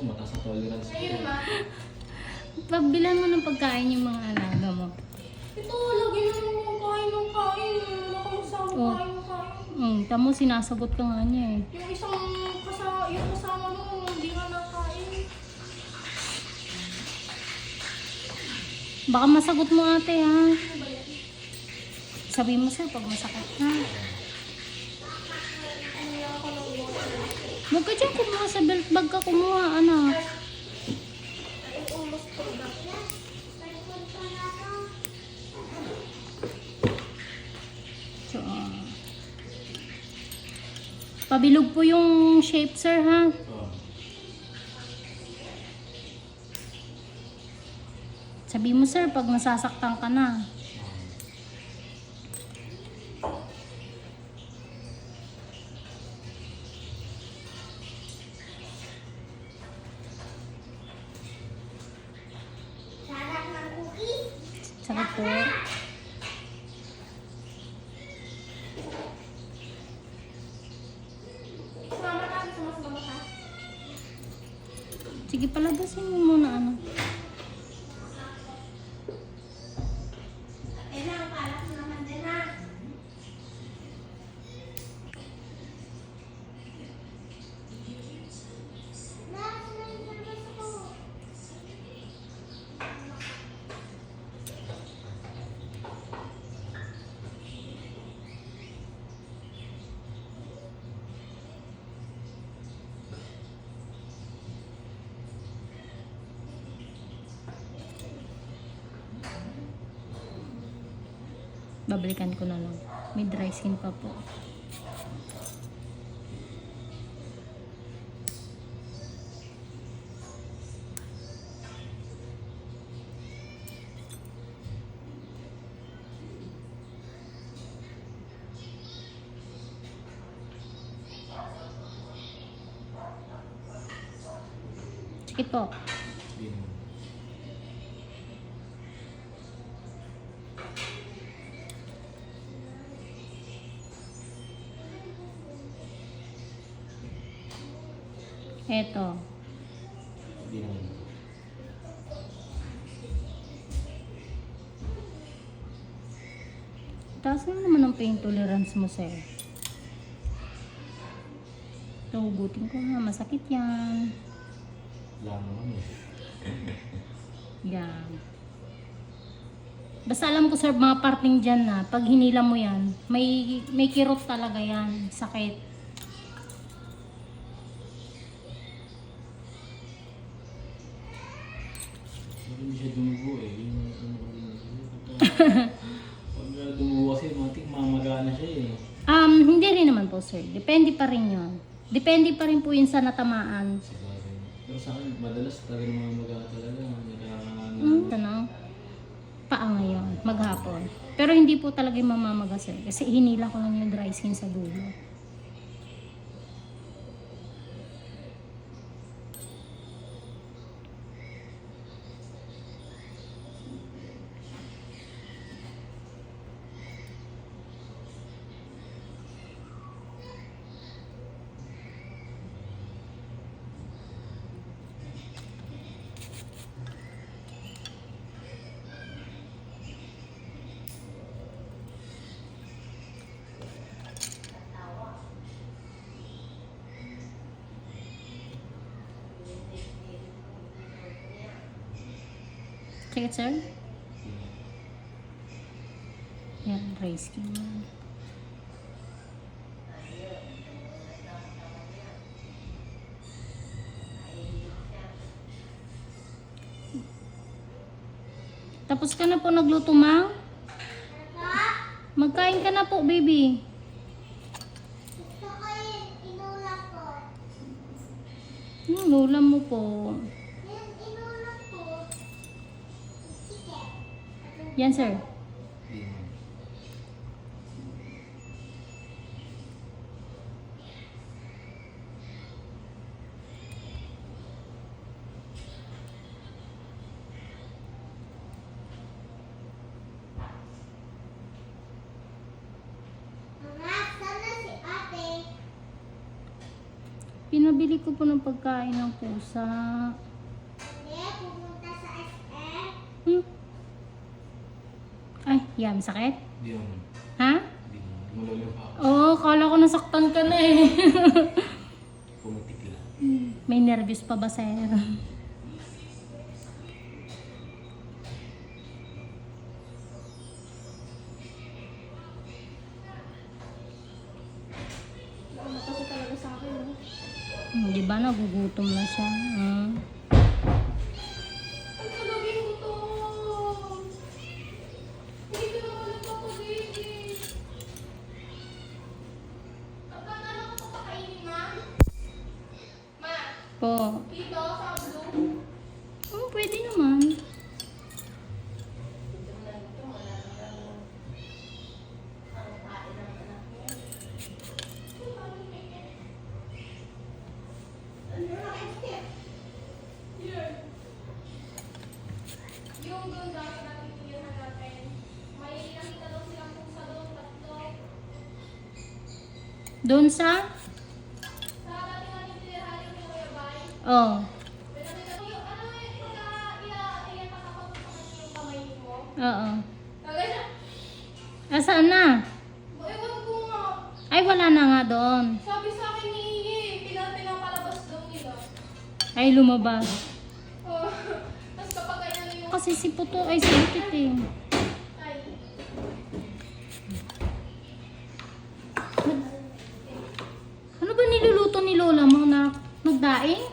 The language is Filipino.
ko, mataas ang tolerance ko. Pabilan mo ng pagkain yung mga alaga mo. Ito, lagi naman yung kain ng kain. Kasama Oh. kain ng kain. Hmm, tamo sinasagot ka nga niya eh. Yung isang kasama, yung kasama mo, hindi nga nakain. Baka masagot mo ate ha. Sabi mo sir pag masakit ha. Kaya ako ng water. Huwag ka dyan kumuha sa belt bag ka kumuha anak. So, ah. pabilog po yung shape sir ha. Sabi mo sir pag nasasaktan ka na. Sakit po. Sige palabasin mo muna ano. Babalikan ko na lang. May dry skin pa po. Sige po. Hindi naman. Eto. Hindi naman. Taas na naman ang pain tolerance mo, sir. Nahugutin ko nga, masakit yan. Wala naman eh. Yan. Basta alam ko, sir, mga parting dyan na, pag hinila mo yan, may, may kirot talaga yan. Sakit. Hindi siya dumugo eh. Yun yung ano ko din. Pag uh, dumugo kasi, matik mamaga na siya eh. Um, hindi rin naman po, sir. Depende pa rin yun. Depende pa rin po yun sa natamaan. Sa bagay. Pero sa akin, madalas talaga mamaga talaga. Nagkakaano. Hmm? Ano? Paa ngayon, maghapon. Pero hindi po talaga yung mamamaga, sir. Kasi hinila ko lang yung dry skin sa dulo. Check it, sir. Yan, dry skin yan. Tapos ka na po nagluto, ma? Magkain ka na po, baby. Hmm, ulam mo po. Yan, sir. Hindi naman. Pinab pambili ko po ng pagkain ng pusa. Hindi, pupunta sa SM. Hmm? Ay, yan, sakit? Hindi naman. Ha? Hindi naman. Malalim pa ako. Oo, oh, kala ko nasaktan ka na eh. Pumitik lang. May nervous pa ba, sir? Kasi talaga sa akin, no? Hmm, Di ba nagugutom na siya? Hmm. Po. dito sa blue. Oh, pwede naman. Doon dati mo. Oo. Asaan na? Ewan ko nga. Ay, wala na nga doon. Sabi sa akin ni Iye, pina- pinapalabas daw nila. Ay, lumabas. Oh. Tapos kapag yung... Kasi si Puto ay sipit eh. Ay. Ano ba niluluto ni Lola mo na nagdaing?